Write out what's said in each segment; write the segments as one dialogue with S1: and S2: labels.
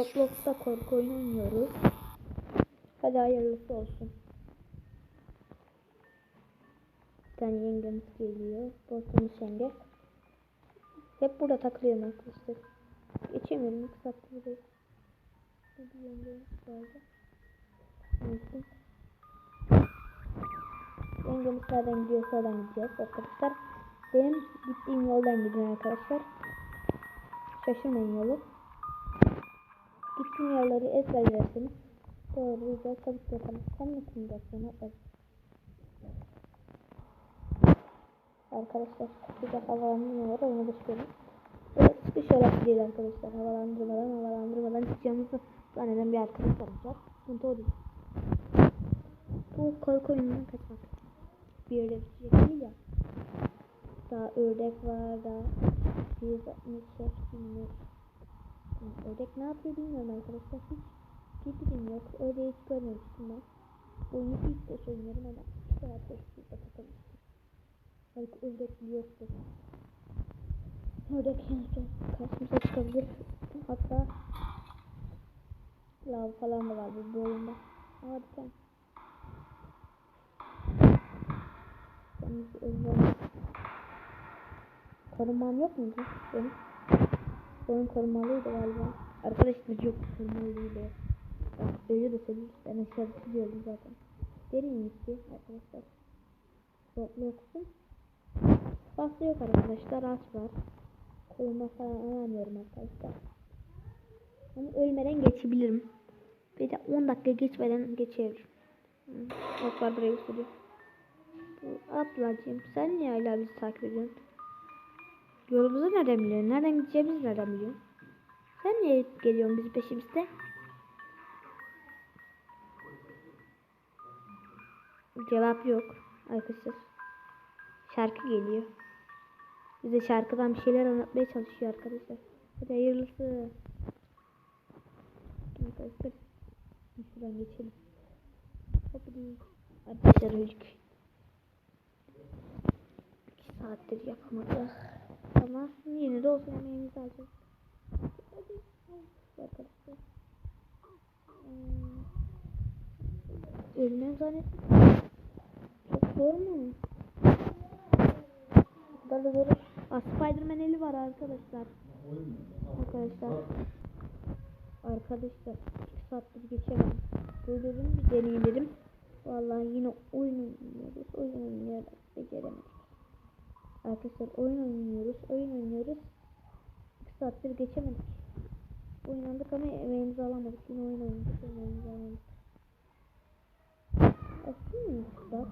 S1: Roblox'ta korku oynuyoruz. Hadi hayırlısı olsun. Bir yengemiz geliyor. Boston'un yenge. Hep burada takılıyorum arkadaşlar. Geçemiyorum. Saattir buradayım. Bir yengemiz geldi. Neyse. Yengemiz nereden gidiyorsa oradan gideceğiz arkadaşlar. Benim gittiğim yoldan gidin arkadaşlar. Şaşırmayın yolu. Gittiğim yerleri ezberlerseniz doğru güzel çabuk yapalım. Sen mi kumdarsın? Evet. Arkadaşlar bir de havalandırma var onu da şöyle. Evet çıkış olarak değil arkadaşlar. Havalandırmadan havalandırmadan çıkacağımızı zanneden bir arkadaş olacak. Sıkıntı o. Bu korku oyunundan kaçmak. Bir bitecek değil ya. Daha ördek var da bir şef bilmiyor. Ördek ne yapıyor bilmiyorum arkadaşlar. Hiç fikrim yok. Öyle hiç görmemiştim ben. Oyunu ilk defa oynuyorum ama an teşvikle takılmıştım. Belki ördek yoktur. Ördek son karşımıza çıkabilir. Hatta lav falan da var bu, oyunda. Ama tane. Kendisi özlem. Korumam yok muydu benim? Oyun korumalıydı galiba. Arkadaşlar yok korumalıydı. Bak öyle de söyleyeyim. Ben aşağıda çiziyordum zaten. Derin gitti arkadaşlar. Roblox'un. Fazla yok arkadaşlar. Aç var. Koruma falan alamıyorum arkadaşlar. Ama ölmeden geçebilirim. Bir de 10 dakika geçmeden geçebilirim. Oklar buraya usulü. Bu ablacığım sen niye hala bizi takip ediyorsun? Yolumuzu nereden biliyorsun? Nereden gideceğimizi nereden biliyorsun? Sen niye geliyorsun bizim peşimizde? Cevap yok arkadaşlar. Şarkı geliyor. Bize şarkıdan bir şeyler anlatmaya çalışıyor arkadaşlar. Hadi hayırlısı. Arkadaşlar. Şuradan geçelim. Hadi. Arkadaşlar öldük. İki saattir yapamadık. Ama yine de olsun emeğimizi alacağız. Arkadaşlar. Hmm. Ölmem zannettim. Çok zor mu? Burada da zor. Aa, Spiderman eli var arkadaşlar. Arkadaşlar. Arkadaşlar. 2 saattir geçemem. Böyle bir deneyim dedim. Vallahi yine oyun oynuyoruz. Oyun oynuyoruz. Beceremedik. Arkadaşlar oyun oynuyoruz. Oyun oynuyoruz. 2 saattir geçemedik. Oynandık ama emeğimizi alamadık. Yine oyun oynadık. Emeğimizi alamadık. Aslında bak.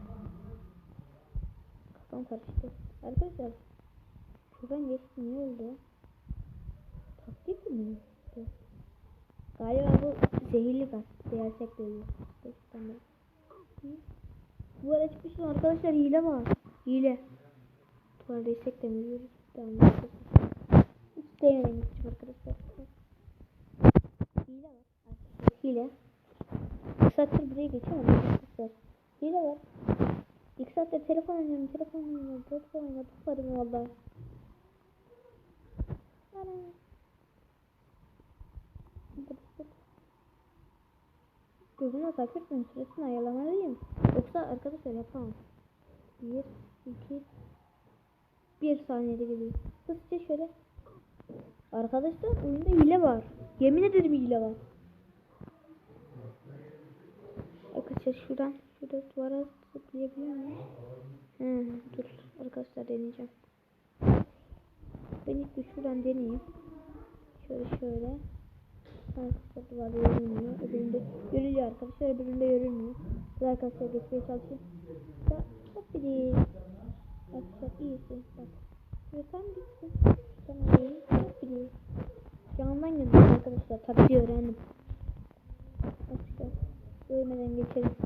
S1: Kafam karıştı. Arkadaşlar. Şuradan geçti. Niye oldu? Taktik mi? Galiba bu zehirli gaz. Değersek de ölüyor. Tamam. Bu arada çıkmıştım arkadaşlar hile var. Hile. Tuvalet değsek de mi ölüyoruz? Tamam. Hiç değmedim gittim arkadaşlar. Hile var. Hile. Bir saattir buraya geçemedim arkadaşlar. Hile var. İlk saatte telefon oynuyorum, telefon oynuyorum, telefon oynuyorum, tutarım valla. Gözüme takip etmenin süresini ayarlamalıyım. Yoksa arkadaşlar yapamam. Bir, iki, bir saniyede geliyor. Hızlıca şöyle. Arkadaşlar oyunda hile var. Yemin ederim hile var. Arkadaşlar şuradan şurada duvara zıplayabiliyor muyum? He, dur arkadaşlar deneyeceğim. Ben ilk bir şuradan deneyeyim. Şöyle şöyle. Arkadaşlar duvarda görünmüyor. Öbüründe görünüyor arkadaşlar. Öbüründe görünmüyor. Bir arkadaşlar geçmeye çalışayım. Ya çok iyi. Arkadaşlar iyisin. Bak. Şöyle tam gitsin. İyi. Çok iyi. Yanından geldim arkadaşlar. Tabii öğrendim. Arkadaşlar. Ölmeden geçelim.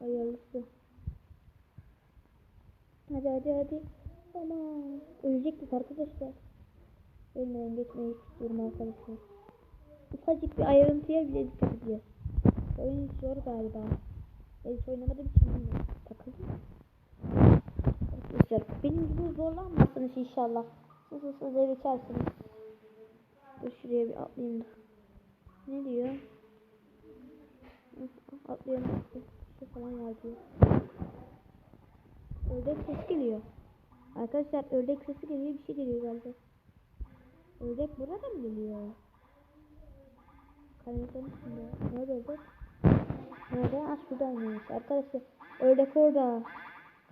S1: Hayırlısı. Hadi hadi hadi. Tamam. Ölecektik arkadaşlar. Ölmeden geçmeyi istiyorum arkadaşlar. Ufacık bir ayrıntıya bile dikkat ediyor. Oyun zor galiba. Ben hiç oynamadığım için bilmiyorum. Takıldım. Arkadaşlar benim gibi zorlanmazsınız inşallah. Siz hızlı geçersiniz. Dur şuraya bir atlayayım da. Ne diyor? Atlıyorum. Bir şey falan var diyor. Ördek ses geliyor. Arkadaşlar ördek sesi geliyor. Bir şey geliyor galiba. Ördek burada mı geliyor? Kanepenin üstünde. Nerede ördek? Nerede? Ah şuradaymış. Arkadaşlar ördek orada.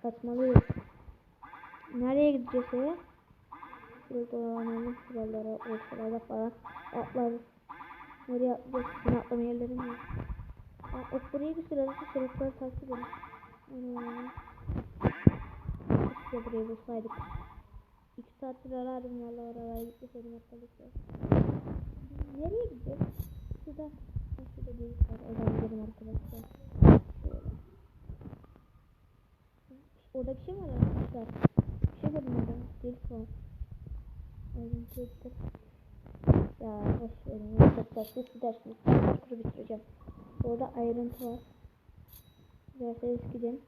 S1: Kaçmalıyız. Nereye gideceğiz ya? Şurada dolanalım. Şuralara, ortalara falan atlarız. Nereye atlayacağız? Yine atlama yerlerim yok. Aa, ok buraya arası sırıkları takip edin. İşte burayı bulsaydık. İki saattir ararım valla oralara gitmeseydim arkadaşlar. Nereye gideceğiz? Şurada. Şurada bir var. Oradan gidelim arkadaşlar. Şöyle. Orada bir şey var arkadaşlar. Bir var. Ayrıntıya dikkat. Ya boş verin. Arkadaşlar siz gidersiniz. Ben parkuru bitireceğim. Orada ayrıntı var. Derseniz gidin.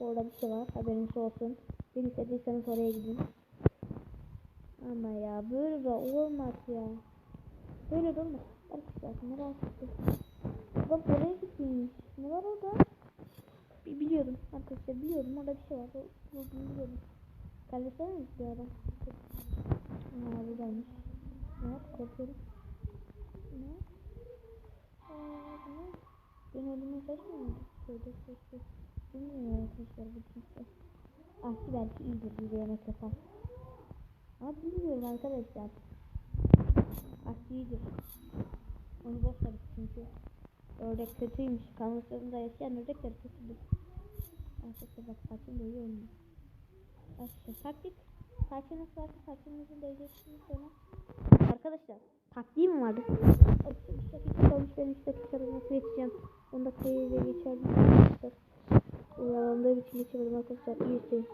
S1: Orada bir şey var. Haberiniz olsun. Beni istediyseniz oraya gidin. Ama ya böyle de olmaz ya. Böyle de olmaz. Arkadaşlar merak ettim. Bak oraya gitmiş. Ne var orada? Bi- Biliyorum arkadaşlar biliyorum orada bir şey var. Biliyorum. Kardeşler mi ara? Aa buradaymış. Ne yap korkuyorum. Ne? Aa bu? Ben öldüğümü seçmiyor muydum? Şöyle seçtim. Bilmiyorum arkadaşlar bu kimse. Ahki belki iyidir bir yemek yapar. Ama bilmiyorum arkadaşlar. Ahki iyidir. Onu boş ver çünkü. Ördek kötüymüş. Kanlıklarında yaşayan ördekler kötüdür. Arkadaşlar bak saçım böyle olmuyor. Arkadaşlar taktik. Saçı nasıl varsa saçınızı değeceksiniz sonra. Arkadaşlar taktiğim vardı. Arkadaşlar 3 dakika kalmış ben 3 dakikada nasıl geçeceğim. 10 dakikayı ile geçerdim arkadaşlar. Yalandığım için geçemedim arkadaşlar. İyi isteyin.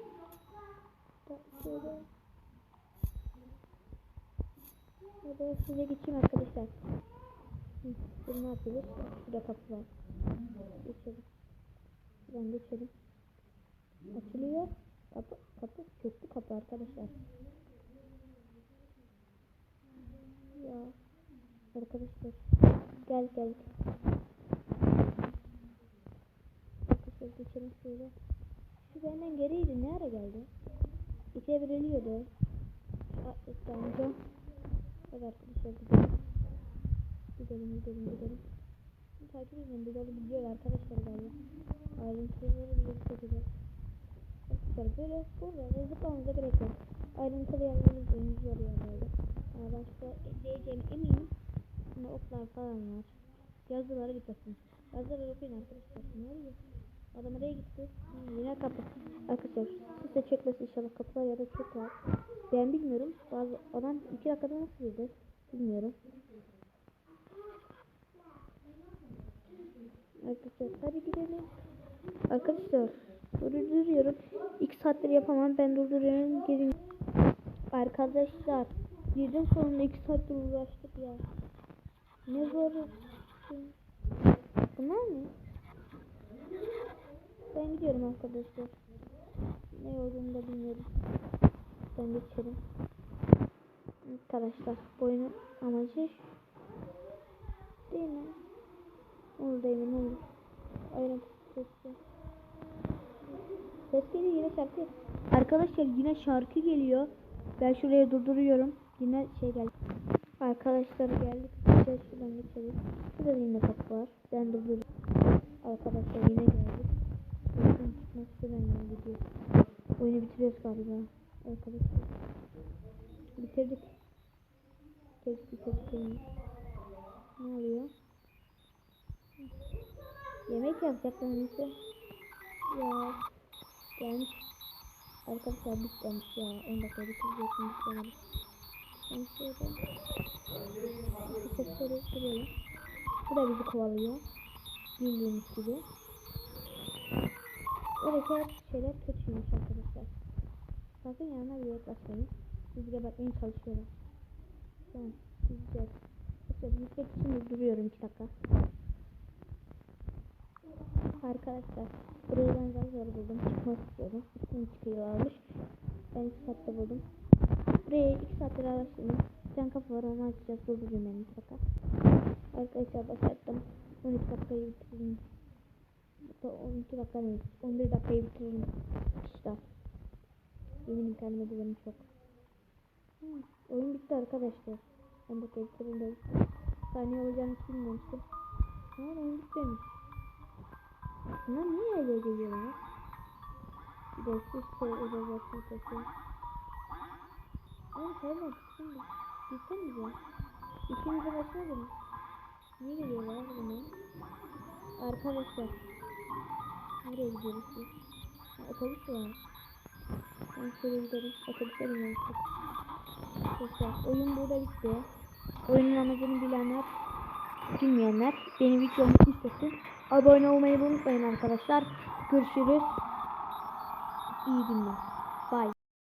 S1: Hadi size geçeyim arkadaşlar. Şimdi ne yapıyoruz? Şurada kapı var. Geçelim. Şuradan geçelim. Açılıyor. Kapı, kapı çöktü kapı arkadaşlar. Ya arkadaşlar gel gel. Arkadaşlar geçelim şöyle. Şu benden geriydi. Ne ara geldi? İkiye biriliyordu. Daha önce. Hadi arkadaşlar gidelim. Gidelim gidelim gidelim. Takip edin. Dolu gidiyor arkadaşlar galiba. Ayrıntıları bile çekeceğiz. Arkadaşlar böyle burada zıplamamıza gerek yok. Ayrıntılı yerleri izleyiniz yor yerlerde. Ama başka diyeceğim eminim. Şimdi oklar falan var. Yazıları bitmesin. Yazıları okuyun arkadaşlar. Ne oluyor? Adam oraya gitti. Yine kapı. Arkadaşlar siz de çekmesin inşallah kapılar ya da çok var. Ben bilmiyorum. Bazı adam iki dakikada nasıl girdi? Bilmiyorum. Arkadaşlar hadi gidelim. Arkadaşlar durduruyorum. 2 saattir yapamam. Ben durduruyorum. Gelin. Arkadaşlar girdim sonunda 2 saattir uğraştık ya. Ne zor. Bunlar mı? Ben gidiyorum arkadaşlar. Ne olduğunu da bilmiyorum. Ben geçelim. Arkadaşlar bu amacı değil mi? Olur değil mi? Ne olur? Aynen. Ses geliyor yine şarkı. Arkadaşlar yine şarkı geliyor. Ben şuraya durduruyorum. Yine şey geldi. Arkadaşlar geldik. Şöyle şuradan geçelim. Şurada yine kapı var. Ben durduruyorum. Arkadaşlar yine geldik. Bakın çıkması benden gidiyor. Oyunu bitiriyoruz galiba. Arkadaşlar. Bitirdik. Bitirdik oyunu. Ne oluyor? Yemek yapacaklar neyse. Ya. Gelmiş. Arkadaşlar biz gelmiş ya. 10 dakika bitirecektim biz gelmiş. Ben şöyle. Sesleri duruyorum. Bu da bizi kovalıyor. Bildiğiniz gibi. Oradaki şeyler kötüymüş arkadaşlar. Sakın yanına bir yaklaşmayın. Sizi gebertmeye çalışıyorlar. Güzel. Arkadaşlar gitmek için duruyorum 2 dakika. Arkadaşlar burayı ben zar zor buldum. Çıkmak istiyordum. Üstüne çıkıyorlarmış. Ben 2 saatte buldum. Burayı 2 saattir araştırdım. Tane kapı var onu açacağız. Durdurayım ben 2 dakika. Arkadaşlar başlattım. 13 dakikayı bitiririm. Hatta 12 dakika değil. 11 dakikayı bitiririm. İşte. Eminim kendime güvenim çok. Oyun bitti arkadaşlar. 10 dakika bitirin de bitti. Saniye olacağını hiç bilmemiştim. Ha oyun bitmemiş. Bunlar niye öyle geliyorlar? Bir de siz şey özellikle sesi. Oğlum sevmem şimdi. Gitsenize. İkinize başladım. Niye geliyorlar bunu? Arkadaşlar. Nereye gidiyoruz biz? Ha, otobüs var. Ben şöyle gidelim. Otobüse binmiştik. Arkadaşlar oyun burada bitti. Oyunun amacını bilenler, bilmeyenler benim videomu istesin. Abone olmayı unutmayın arkadaşlar. Görüşürüz. İyi günler.